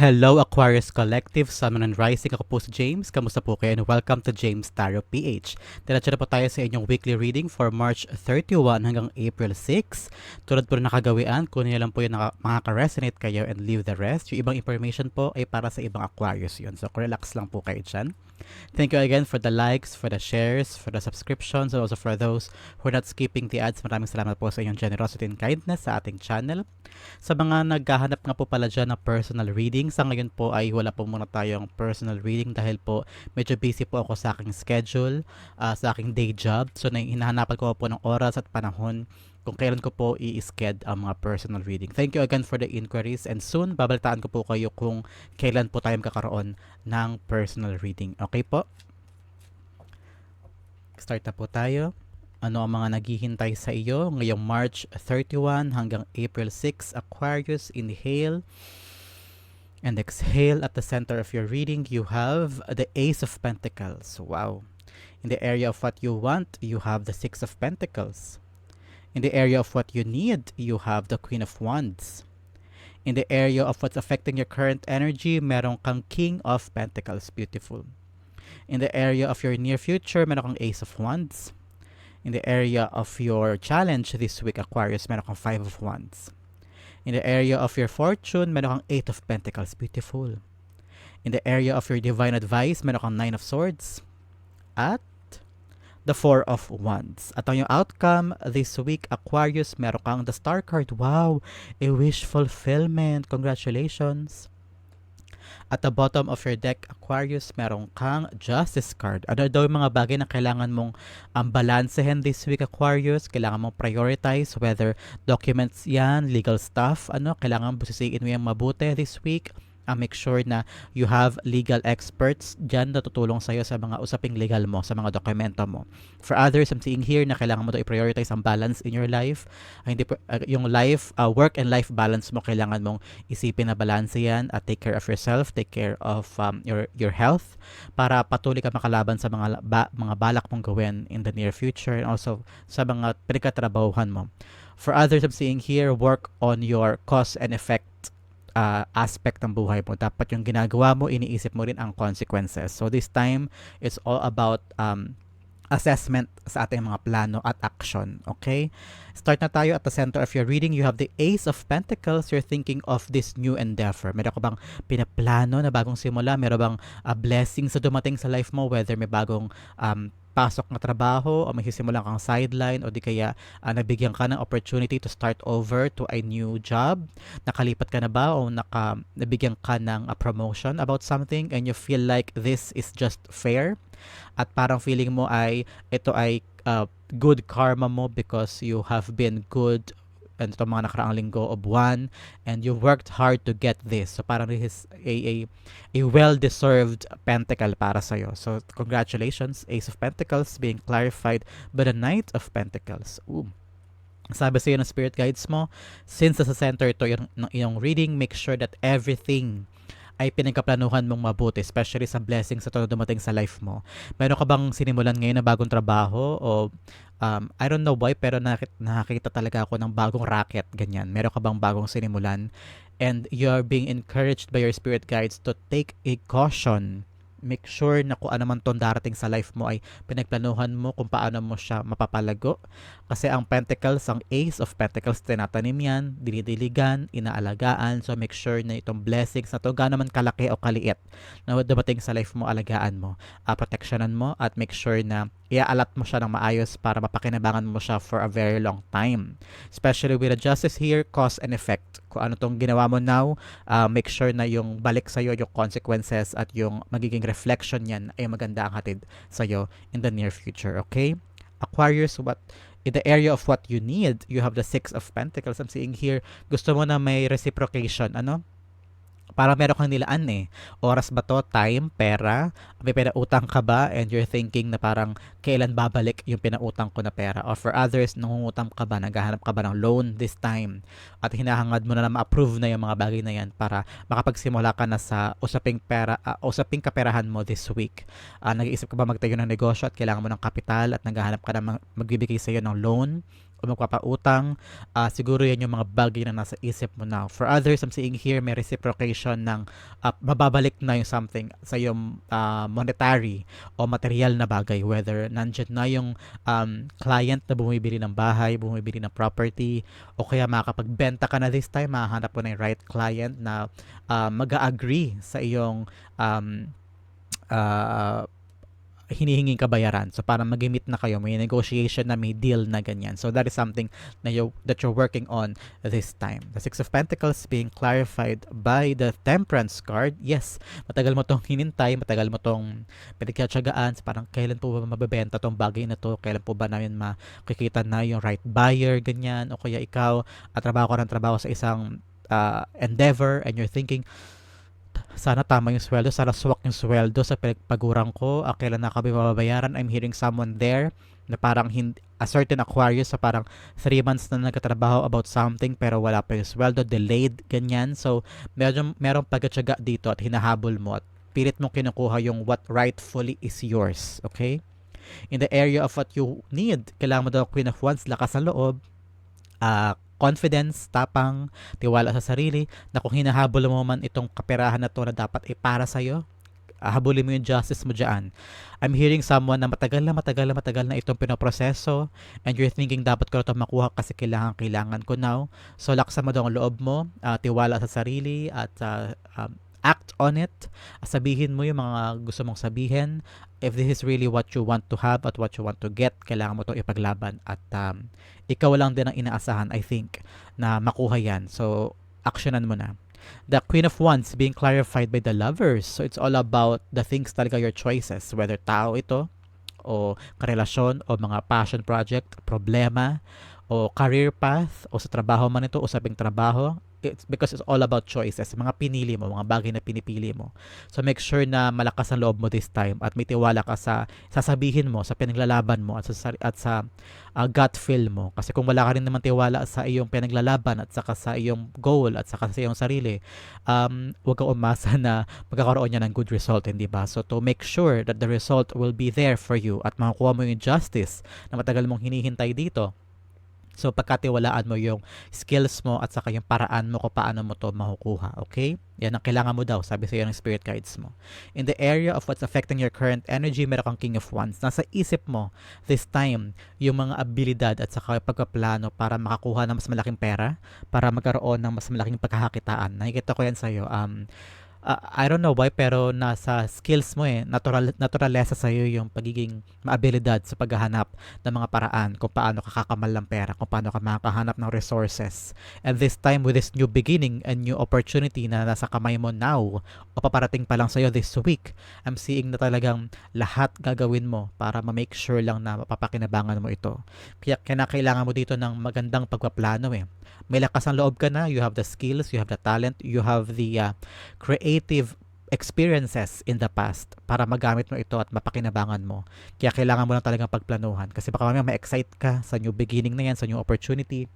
Hello Aquarius Collective, Sun and Rising. Ako po si James. Kamusta po kayo? And welcome to James Tarot PH. Diretso na po tayo sa inyong weekly reading for March 31 hanggang April 6. Tulad po na nakagawian, kunin lang po yung naka, makaka-resonate kayo and leave the rest. Yung ibang information po ay para sa ibang Aquarius yun. So relax lang po kayo dyan. Thank you again for the likes, for the shares, for the subscriptions, and also for those who are not skipping the ads. Maraming salamat po sa inyong generosity and kindness sa ating channel. Sa mga naghahanap nga po pala dyan ng personal reading, sa ngayon po ay wala po muna tayong personal reading dahil po medyo busy po ako sa aking schedule, uh, sa aking day job. So hinahanapan ko po ng oras at panahon kung kailan ko po i-sked ang mga personal reading. Thank you again for the inquiries and soon babalitaan ko po kayo kung kailan po tayo kakaroon ng personal reading. Okay po? Start na po tayo. Ano ang mga naghihintay sa iyo ngayong March 31 hanggang April 6 Aquarius inhale and exhale at the center of your reading you have the Ace of Pentacles. Wow. In the area of what you want, you have the Six of Pentacles. In the area of what you need, you have the Queen of Wands. In the area of what's affecting your current energy, meron kang King of Pentacles. Beautiful. In the area of your near future, meron kang Ace of Wands. In the area of your challenge this week, Aquarius, meron kang Five of Wands. In the area of your fortune, meron kang Eight of Pentacles. Beautiful. In the area of your divine advice, meron kang Nine of Swords. At the Four of Wands. At ang yung outcome this week, Aquarius, meron kang the Star card. Wow! A wish fulfillment. Congratulations! At the bottom of your deck, Aquarius, meron kang Justice card. Ano daw yung mga bagay na kailangan mong um, balansehin this week, Aquarius? Kailangan mong prioritize whether documents yan, legal stuff, ano, kailangan busisiin mo yung mabuti this week uh, make sure na you have legal experts dyan na tutulong sa'yo sa mga usaping legal mo, sa mga dokumento mo. For others, I'm seeing here na kailangan mo to i-prioritize ang balance in your life. Uh, hindi, uh, yung life, uh, work and life balance mo, kailangan mong isipin na balance yan at take care of yourself, take care of um, your, your health para patuloy ka makalaban sa mga, ba, mga balak mong gawin in the near future and also sa mga pinagkatrabahuhan mo. For others, I'm seeing here, work on your cause and effect uh, aspect ng buhay mo. Dapat yung ginagawa mo, iniisip mo rin ang consequences. So this time, it's all about um, assessment sa ating mga plano at action. Okay? Start na tayo at the center of your reading. You have the Ace of Pentacles. You're thinking of this new endeavor. Meron ka bang pinaplano na bagong simula? Meron bang uh, blessing sa dumating sa life mo? Whether may bagong um, pasok na trabaho o may sisimulan kang sideline o di kaya uh, nabigyan ka ng opportunity to start over to a new job? Nakalipat ka na ba o naka, nabigyan ka ng a promotion about something and you feel like this is just fair? At parang feeling mo ay ito ay uh, good karma mo because you have been good and itong mga nakaraang linggo of one and you worked hard to get this. So parang this is a, a, a well-deserved pentacle para sa'yo. So congratulations, Ace of Pentacles being clarified by the Knight of Pentacles. Ooh. Sabi sa'yo ng spirit guides mo, since sa center ito yung, ng iyong reading, make sure that everything ay pinagkaplanuhan mong mabuti, especially sa blessings na dumating sa life mo. Meron ka bang sinimulan ngayon na bagong trabaho o um, I don't know why pero nakita, nakakita talaga ako ng bagong racket, ganyan. Meron ka bang bagong sinimulan and you're being encouraged by your spirit guides to take a caution make sure na kung ano man tong darating sa life mo ay pinagplanuhan mo kung paano mo siya mapapalago. Kasi ang Pentacles, ang Ace of Pentacles, tinatanim yan, dinidiligan, inaalagaan. So make sure na itong blessings na to, gaano man kalaki o kaliit na dumating sa life mo, alagaan mo, uh, protectionan mo, at make sure na iaalat mo siya ng maayos para mapakinabangan mo siya for a very long time. Especially with the justice here, cause and effect. Kung ano tong ginawa mo now, uh, make sure na yung balik sa'yo, yung consequences at yung magiging reflection yan ay maganda ang hatid sa'yo in the near future. Okay? Aquarius, what in the area of what you need, you have the Six of Pentacles. I'm seeing here, gusto mo na may reciprocation. Ano? Para meron kang nilaan eh. Oras ba to? Time? Pera? May pinautang ka ba? And you're thinking na parang kailan babalik yung pinautang ko na pera? Or for others, nangungutang ka ba? Naghahanap ka ba ng loan this time? At hinahangad mo na na ma-approve na yung mga bagay na yan para makapagsimula ka na sa usaping pera, uh, usaping kaperahan mo this week. Uh, nag-iisip ka ba magtayo ng negosyo at kailangan mo ng kapital at naghahanap ka na mag- magbibigay sa iyo ng loan? O magpapautang, ah, siguro yan yung mga bagay na nasa isip mo now. For others, I'm seeing here may reciprocation ng ah, mababalik na yung something sa yung ah, monetary o material na bagay. Whether nandyan na yung um, client na bumibili ng bahay, bumibili ng property, o kaya makapagbenta ka na this time, mahanap mo na yung right client na ah, mag-agree sa iyong um, ah, hinihinging kabayaran. So para mag-meet na kayo, may negotiation na may deal na ganyan. So that is something na you, that you're working on this time. The Six of Pentacles being clarified by the Temperance card. Yes, matagal mo tong hinintay, matagal mo tong pinagkatsagaan sa parang kailan po ba mabebenta tong bagay na to, kailan po ba namin makikita na yung right buyer, ganyan, o kaya ikaw, at trabaho ka ng trabaho sa isang uh, endeavor and you're thinking, sana tama yung sweldo, sana swak yung sweldo sa pinagpaguran ko, ah, kailan na kami mababayaran, I'm hearing someone there na parang hindi, a certain Aquarius sa parang 3 months na nagkatrabaho about something pero wala pa yung sweldo, delayed, ganyan. So, medyo merong pagkatsaga dito at hinahabol mo at pilit mong kinukuha yung what rightfully is yours, okay? In the area of what you need, kailangan mo daw Queen of Wands, lakas ng loob, uh, confidence, tapang, tiwala sa sarili, na kung hinahabol mo man itong kaperahan na to na dapat ay para sa'yo, uh, habulin mo yung justice mo dyan. I'm hearing someone na matagal na matagal na matagal na itong pinoproseso and you're thinking dapat ko na ito makuha kasi kailangan kailangan ko now. So laksa mo daw ang loob mo, uh, tiwala sa sarili at uh, um, act on it. Sabihin mo yung mga gusto mong sabihin. If this is really what you want to have at what you want to get, kailangan mo itong ipaglaban. At um, ikaw lang din ang inaasahan, I think, na makuha yan. So, actionan mo na. The Queen of Wands being clarified by the lovers. So, it's all about the things talaga your choices. Whether tao ito, o karelasyon, o mga passion project, problema, o career path, o sa trabaho man ito, o sabing trabaho, it's because it's all about choices, mga pinili mo, mga bagay na pinipili mo. So make sure na malakas ang loob mo this time at may tiwala ka sa sasabihin mo, sa pinaglalaban mo at sa at sa uh, gut feel mo. Kasi kung wala ka rin naman tiwala sa iyong pinaglalaban at saka sa iyong goal at saka sa iyong sarili, um, huwag kang umasa na magkakaroon niya ng good result, hindi ba? So to make sure that the result will be there for you at makukuha mo yung justice na matagal mong hinihintay dito, So pagkatiwalaan mo yung skills mo at saka yung paraan mo kung paano mo to makukuha. Okay? Yan ang kailangan mo daw, sabi sa iyo ng spirit guides mo. In the area of what's affecting your current energy, meron kang King of Wands. Nasa isip mo, this time, yung mga abilidad at saka pagkaplano para makakuha ng mas malaking pera, para magkaroon ng mas malaking pagkakakitaan. Nakikita ko yan sa iyo. Um, uh, I don't know why pero nasa skills mo eh. Natural naturalesa sa iyo yung pagiging maabilidad sa paghahanap ng mga paraan kung paano ka kakamal ng pera kung paano ka makakahanap ng resources. And this time with this new beginning and new opportunity na nasa kamay mo now o paparating pa lang sa iyo this week I'm seeing na talagang lahat gagawin mo para ma-make sure lang na mapapakinabangan mo ito. Kaya kailangan mo dito ng magandang pagpaplano eh. May lakas ang loob ka na you have the skills you have the talent you have the uh, creative creative experiences in the past para magamit mo ito at mapakinabangan mo. Kaya kailangan mo lang talagang pagplanuhan kasi baka mamaya ma-excite ka sa new beginning na yan, sa new opportunity.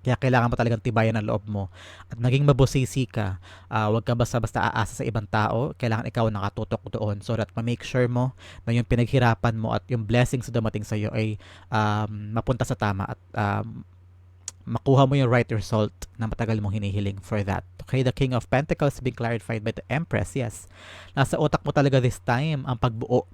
Kaya kailangan mo talagang tibayan ang loob mo at maging mabusisi ka. Uh, huwag ka basta-basta aasa sa ibang tao. Kailangan ikaw nakatutok doon so that ma-make sure mo na yung pinaghirapan mo at yung blessings na dumating sa iyo ay um, mapunta sa tama at um, makuha mo yung right result na matagal mong hinihiling for that. Okay, the King of Pentacles being clarified by the Empress, yes. Nasa utak mo talaga this time ang pagbuo.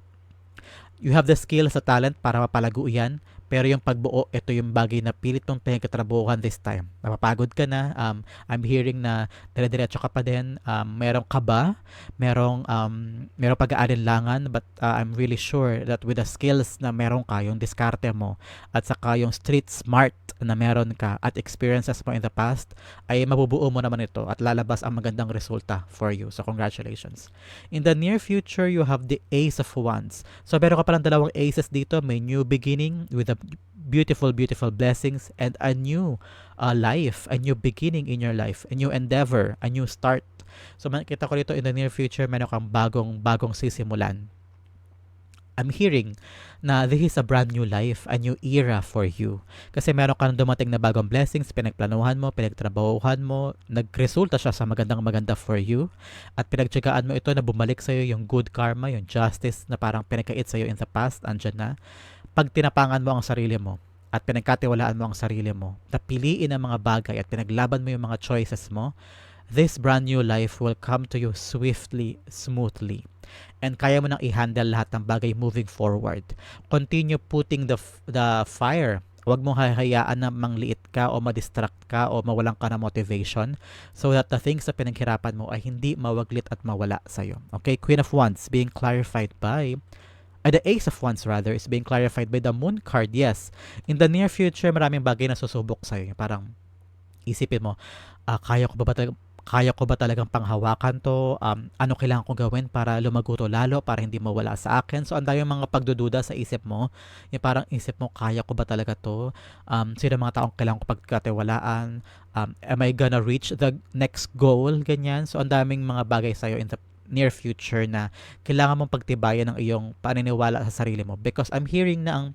You have the skill sa talent para mapalago yan pero yung pagbuo, ito yung bagay na pilit mong pinagkatrabuhan this time. Napapagod ka na. Um, I'm hearing na dire-diretso ka pa din. Um, merong kaba, merong, um, merong pag-aalinlangan, but uh, I'm really sure that with the skills na meron ka, yung diskarte mo, at saka yung street smart na meron ka, at experiences mo in the past, ay mabubuo mo naman ito at lalabas ang magandang resulta for you. So, congratulations. In the near future, you have the Ace of Wands. So, meron ka palang dalawang aces dito. May new beginning with a beautiful, beautiful blessings and a new uh, life, a new beginning in your life, a new endeavor, a new start. So makita ko dito in the near future, meron kang bagong, bagong sisimulan. I'm hearing na this is a brand new life, a new era for you. Kasi meron kang dumating na bagong blessings, pinagplanuhan mo, pinagtrabahuhan mo, nagresulta siya sa magandang maganda for you, at pinagtsagaan mo ito na bumalik sa'yo yung good karma, yung justice na parang pinakait sa'yo in the past, andyan na pag tinapangan mo ang sarili mo at pinagkatiwalaan mo ang sarili mo, na piliin ang mga bagay at pinaglaban mo yung mga choices mo, this brand new life will come to you swiftly, smoothly. And kaya mo nang i-handle lahat ng bagay moving forward. Continue putting the, the fire Huwag mong hahayaan na mangliit ka o madistract ka o mawalan ka ng motivation so that the things na pinaghirapan mo ay hindi mawaglit at mawala sa'yo. Okay? Queen of Wands being clarified by uh, the Ace of Wands rather is being clarified by the Moon card. Yes, in the near future, maraming bagay na susubok sa'yo. Parang isipin mo, ah, kaya ko ba, ba talaga- kaya ko ba talagang panghawakan to? Um, ano kailangan kong gawin para lumago to lalo, para hindi mawala sa akin? So, ang dami mga pagdududa sa isip mo. Yung parang isip mo, kaya ko ba talaga to? Um, sino mga taong kailangan ko pagkatiwalaan? Um, am I gonna reach the next goal? Ganyan. So, ang daming mga bagay sa'yo in the near future na kailangan mong pagtibayan ng iyong paniniwala sa sarili mo. Because I'm hearing na ang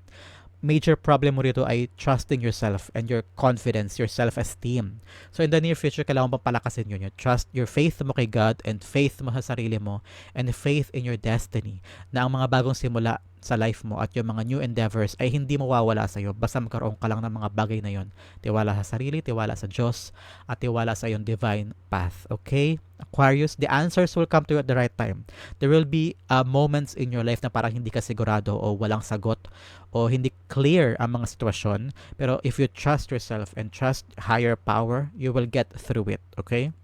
major problem mo rito ay trusting yourself and your confidence, your self-esteem. So in the near future, kailangan mong palakasin yun. Yung trust, your faith mo kay God and faith mo sa sarili mo and faith in your destiny na ang mga bagong simula sa life mo at yung mga new endeavors ay hindi mawawala sa iyo basta magkaroon ka lang ng mga bagay na yon. Tiwala sa sarili, tiwala sa Diyos, at tiwala sa iyong divine path. Okay? Aquarius, the answers will come to you at the right time. There will be uh, moments in your life na parang hindi ka sigurado o walang sagot o hindi clear ang mga sitwasyon. Pero if you trust yourself and trust higher power, you will get through it. Okay?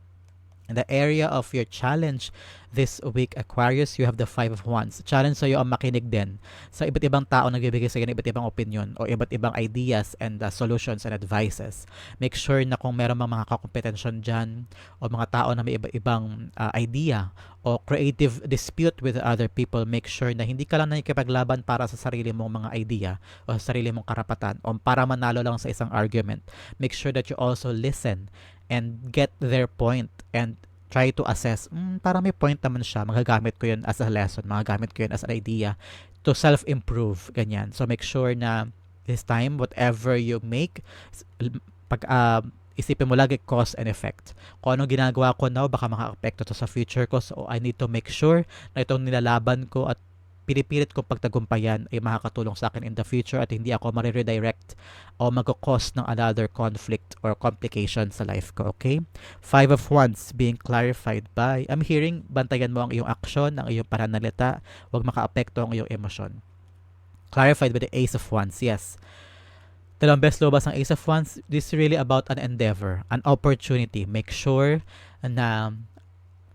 The area of your challenge this week, Aquarius, you have the Five of Wands. Challenge sa'yo ang makinig din sa iba't ibang tao na nagbibigay sa'yo ng iba't ibang opinion o iba't ibang ideas and uh, solutions and advices. Make sure na kung meron mga kakompetensyon dyan o mga tao na may iba't ibang uh, idea o creative dispute with other people, make sure na hindi ka lang nakikipaglaban para sa sarili mong mga idea o sa sarili mong karapatan o para manalo lang sa isang argument. Make sure that you also listen and get their point and try to assess, mm, para may point naman siya, magagamit ko yun as a lesson, magagamit ko yun as an idea to self-improve, ganyan. So make sure na this time, whatever you make, pag uh, isipin mo lagi cause and effect. Kung ano ginagawa ko now, baka maka-apekto to sa future ko. So I need to make sure na itong nilalaban ko at pinipilit kong pagtagumpayan ay makakatulong sa akin in the future at hindi ako mariredirect o mag-cause ng another conflict or complication sa life ko, okay? Five of Wands being clarified by, I'm hearing, bantayan mo ang iyong aksyon, ang iyong pananalita, huwag makaapekto ang iyong emosyon. Clarified by the Ace of Wands, yes. Dalawang best lobas ng Ace of Wands, this is really about an endeavor, an opportunity. Make sure na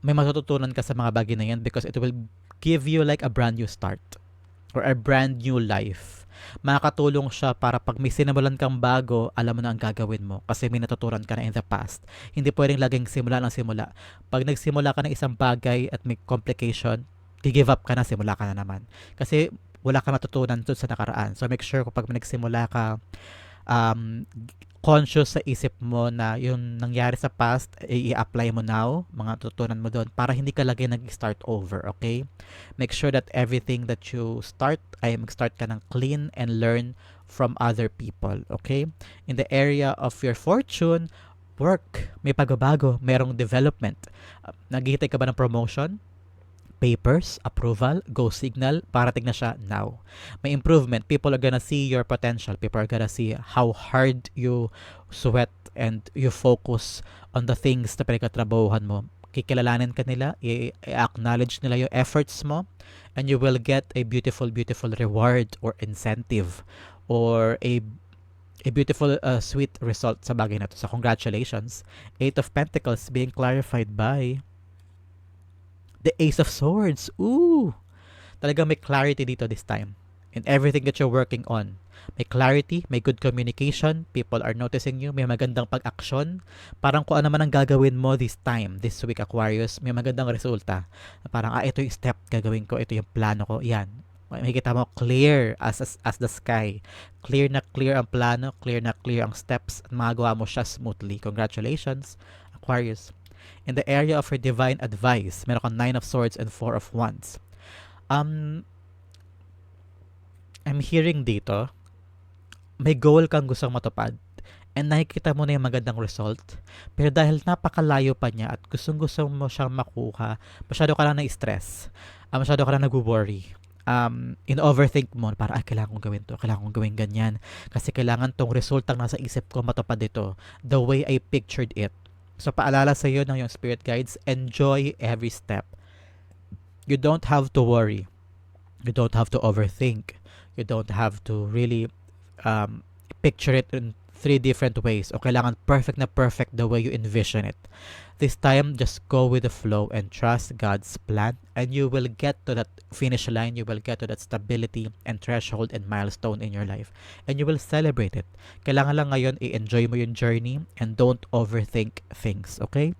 may matututunan ka sa mga bagay na yan because it will give you like a brand new start or a brand new life. Makakatulong siya para pag may sinimulan kang bago, alam mo na ang gagawin mo kasi may natuturan ka na in the past. Hindi pwedeng laging simula ng simula. Pag nagsimula ka ng isang bagay at may complication, give up ka na, simula ka na naman. Kasi wala ka matutunan dun sa nakaraan. So make sure kapag nagsimula ka, um, conscious sa isip mo na yung nangyari sa past, i- i-apply mo now, mga tutunan mo doon, para hindi ka lagi nag-start over, okay? Make sure that everything that you start, ay mag-start ka ng clean and learn from other people, okay? In the area of your fortune, work, may pagbabago, merong development. Naghihintay ka ba ng promotion? Papers, approval, go signal, parating na siya now. May improvement. People are gonna see your potential. People are gonna see how hard you sweat and you focus on the things na pinagkatrabahuhan mo. Kikilalanin ka nila, i-acknowledge nila yung efforts mo, and you will get a beautiful, beautiful reward or incentive or a a beautiful, uh, sweet result sa bagay na to. So, congratulations. Eight of Pentacles being clarified by the Ace of Swords. Ooh! Talagang may clarity dito this time. In everything that you're working on. May clarity, may good communication, people are noticing you, may magandang pag-aksyon. Parang kung ano man ang gagawin mo this time, this week Aquarius, may magandang resulta. Parang, ah, ito yung step gagawin ko, ito yung plano ko, yan. Makikita mo, clear as, as, as the sky. Clear na clear ang plano, clear na clear ang steps, at magawa mo siya smoothly. Congratulations, Aquarius. In the area of your divine advice, meron kang Nine of Swords and Four of Wands. Um, I'm hearing dito, may goal kang gustong matupad and nakikita mo na yung magandang result. Pero dahil napakalayo pa niya at gustong gusto mo siyang makuha, masyado ka lang na-stress. Uh, masyado ka lang nag-worry. um, in-overthink mo, para, ay, kailangan kong gawin to, kailangan kong gawin ganyan. Kasi kailangan tong resultang nasa isip ko matupad ito. The way I pictured it. So, paalala sa iyo ng yung spirit guides, enjoy every step. You don't have to worry. You don't have to overthink. You don't have to really um, picture it in three different ways o kailangan perfect na perfect the way you envision it. This time, just go with the flow and trust God's plan and you will get to that finish line, you will get to that stability and threshold and milestone in your life and you will celebrate it. Kailangan lang ngayon i-enjoy mo yung journey and don't overthink things, okay?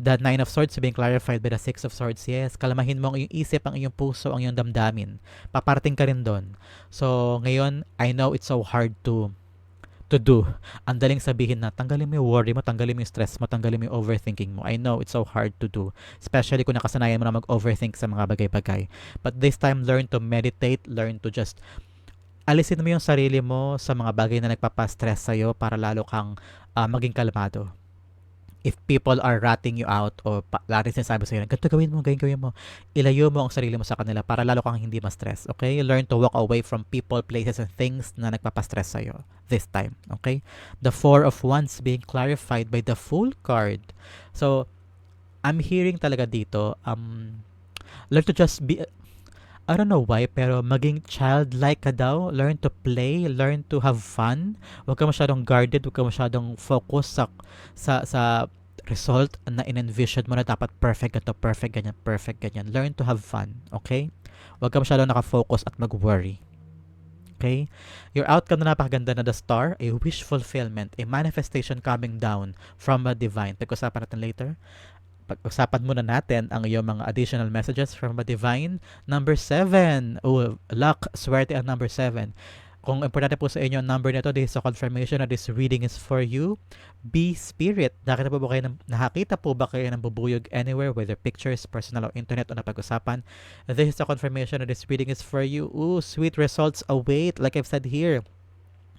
The Nine of Swords being clarified by the Six of Swords, yes, kalamahin mo ang iyong isip, ang iyong puso, ang iyong damdamin. Paparating ka rin doon. So, ngayon, I know it's so hard to to do. Ang daling sabihin na tanggalin mo yung worry mo, tanggalin mo yung stress mo, tanggalin mo yung overthinking mo. I know it's so hard to do. Especially kung nakasanayan mo na mag-overthink sa mga bagay-bagay. But this time, learn to meditate, learn to just alisin mo yung sarili mo sa mga bagay na nagpapastress sa'yo para lalo kang uh, maging kalmado if people are ratting you out o pa, lari sinasabi sa'yo, ganito gawin mo, ganyan gawin mo, ilayo mo ang sarili mo sa kanila para lalo kang hindi ma-stress, okay? Learn to walk away from people, places, and things na nagpapastress sa'yo this time, okay? The Four of Wands being clarified by the Fool card. So, I'm hearing talaga dito, um, learn to just be, I don't know why, pero maging childlike ka daw. Learn to play, learn to have fun. Huwag ka masyadong guarded, huwag ka masyadong focus sa, sa, sa result na in-envision mo na dapat perfect ganito, perfect ganyan, perfect ganyan. Learn to have fun, okay? Huwag ka masyadong nakafocus at mag-worry. Okay? Your outcome na napakaganda na the star, a wish fulfillment, a manifestation coming down from a divine. Pag-usapan natin later pag-usapan muna natin ang iyong mga additional messages from the divine. Number 7. Oh, luck, swerte ang number 7. Kung importante po sa inyo ang number nito, this is a confirmation that this reading is for you. Be spirit. Nakita po ba kayo nakakita po ba kayo ng bubuyog anywhere, whether pictures, personal or internet o napag-usapan? This is a confirmation that this reading is for you. Ooh, sweet results await, like I've said here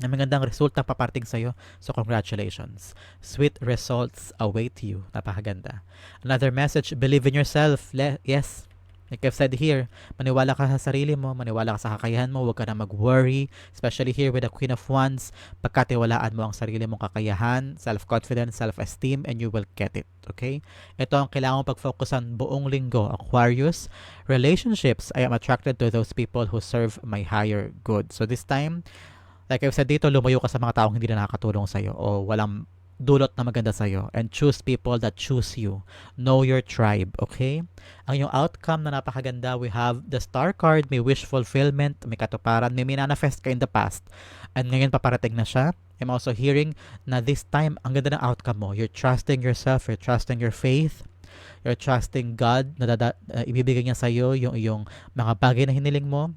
na magandang resulta paparating sa'yo. So, congratulations. Sweet results await you. Napakaganda. Another message, believe in yourself. Le- yes, like I've said here, maniwala ka sa sarili mo, maniwala ka sa kakayahan mo, huwag ka na mag-worry, especially here with the Queen of Wands, pagkatiwalaan mo ang sarili mong kakayahan, self-confidence, self-esteem, and you will get it. Okay? Ito ang kailangan mong pag-focusan buong linggo. Aquarius, relationships, I am attracted to those people who serve my higher good. So this time, like I've said dito, lumayo ka sa mga taong hindi na nakakatulong sa'yo o walang dulot na maganda sa'yo and choose people that choose you. Know your tribe, okay? Ang yung outcome na napakaganda, we have the star card, may wish fulfillment, may katuparan, may minanifest ka in the past. And ngayon paparating na siya. I'm also hearing na this time, ang ganda ng outcome mo. You're trusting yourself, you're trusting your faith, you're trusting God na dada, uh, ibibigay niya sa'yo yung, yung mga bagay na hiniling mo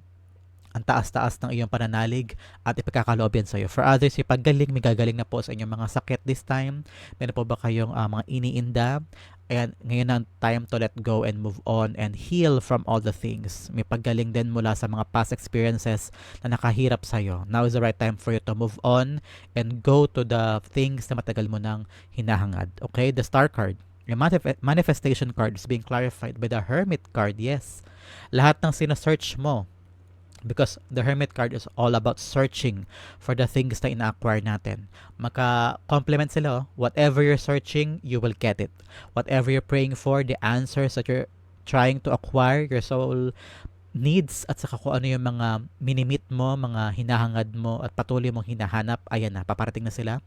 ang taas-taas ng iyong pananalig at ipagkakaloob yan sa iyo. For others, ipagaling, may gagaling na po sa inyong mga sakit this time. Meron po ba kayong uh, mga iniinda? Ayan, ngayon ang time to let go and move on and heal from all the things. May paggaling din mula sa mga past experiences na nakahirap sa iyo. Now is the right time for you to move on and go to the things na matagal mo nang hinahangad. Okay, the star card. Yung manif- manifestation card is being clarified by the hermit card. Yes. Lahat ng sinesearch mo, because the hermit card is all about searching for the things na ina-acquire natin. Maka-complement sila, oh. whatever you're searching, you will get it. Whatever you're praying for, the answers that you're trying to acquire, your soul needs at saka kung ano yung mga minimit mo, mga hinahangad mo at patuloy mong hinahanap, ayan na, paparating na sila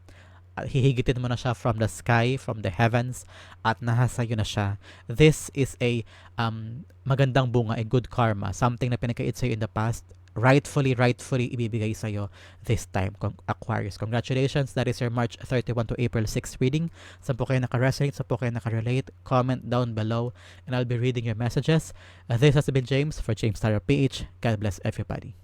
hihigitin mo na siya from the sky, from the heavens, at nasa iyo na siya. This is a um, magandang bunga, a good karma, something na pinagkait sa'yo in the past, rightfully, rightfully ibibigay sa'yo this time, Aquarius. Congratulations, that is your March 31 to April 6 reading. Saan po kayo naka-resonate, saan po kayo naka-relate, comment down below, and I'll be reading your messages. This has been James for James Tarot PH. God bless everybody.